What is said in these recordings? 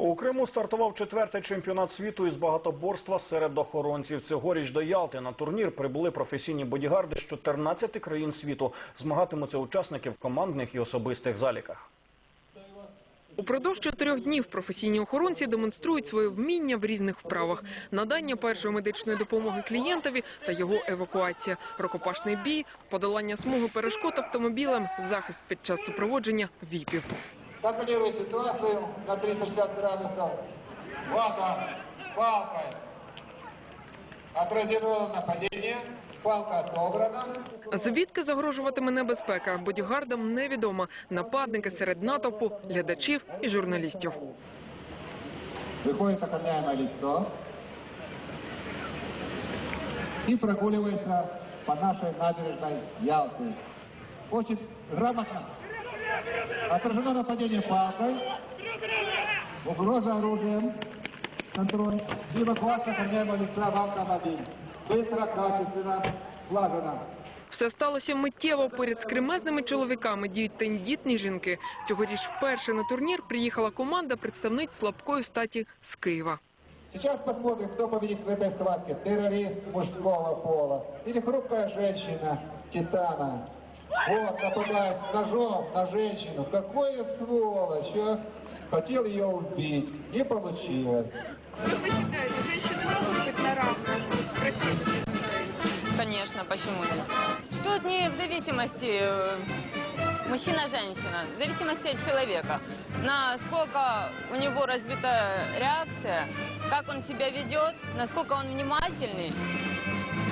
У Криму стартував четвертий чемпіонат світу із багатоборства серед охоронців. Цьогоріч до Ялти на турнір прибули професійні бодігарди з 14 країн світу. Змагатимуться учасники в командних і особистих заліках. Упродовж чотирьох днів професійні охоронці демонструють своє вміння в різних вправах: надання першої медичної допомоги клієнтові та його евакуація, рукопашний бій, подолання смуги перешкод автомобілем, захист під час супроводження віпів. Контролирует ситуацию на 360 градусов. Вата палкой отразено нападение, палка. Звідки загрожуватиме небезпека? Бодігардам невідомо. Нападники серед натовпу, глядачів і журналістів. Выходит охраняемое лицо и прогуливается по нашей набережной Ялты. Очень грамотно. Отражено нападение палкой, угроза оружием, контроль и эвакуация охраняемого лица в автомобиль. Быстро, качественно, слаженно. Все сталося миттєво. Поряд з кремезними чоловіками діють тендітні жінки. Цьогоріч вперше на турнір приїхала команда представниць слабкої статі з Києва. Сейчас посмотрим, кто победит в этой схватке. Террорист мужского пола или хрупкая женщина Титана. Вот, нападает с ножом на женщину. Какой сволочь, а? Хотел ее убить. Не получилось. Как вы считаете, женщины могут быть на равных вот в профессии? Конечно, почему нет? Тут не в зависимости э, мужчина-женщина, в зависимости от человека. Насколько у него развита реакция, как он себя ведет, насколько он внимательный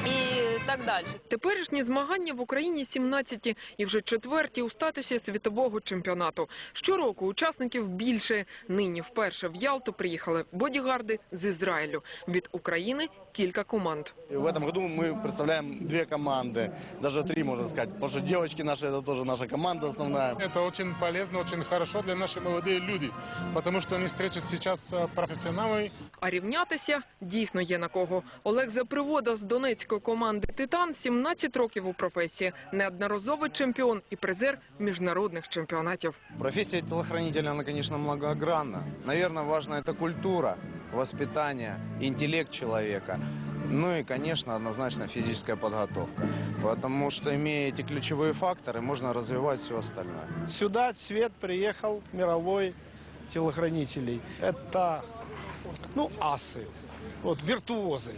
и так дальше. Теперішні змагання в Україні 17 і вже четверті у статусі світового чемпіонату. Щороку учасників більше. Нині вперше в Ялту приїхали бодігарди з Ізраїлю. Від України кілька команд. И В этом году мы представляем две команды, даже три, можно сказать, потому что девочки наши, это тоже наша команда основная. Это очень полезно, очень хорошо для наших молодые люди, потому что они встретят сейчас э, профессионалов, А рівнятися дійсно є на кого. Олег Запривода з донецької команди Титан 17 років у професії, неодноразовий чемпіон і призер міжнародних чемпіонатів. Профессия телохранителя, она, конечно, многогранна. Наверное, важна это культура, воспитание, интеллект человека. Ну и, конечно, однозначно физическая подготовка. Потому что, имея эти ключевые факторы, можно развивать все остальное. Сюда цвет приехал мировой телохранителей. Это, ну, асы, Вот, віртуози.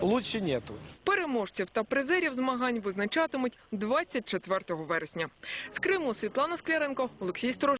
Лучше нету. Переможців та призерів змагань визначатимуть 24 вересня. З Криму Світлана Скляренко, Олексій Сторож.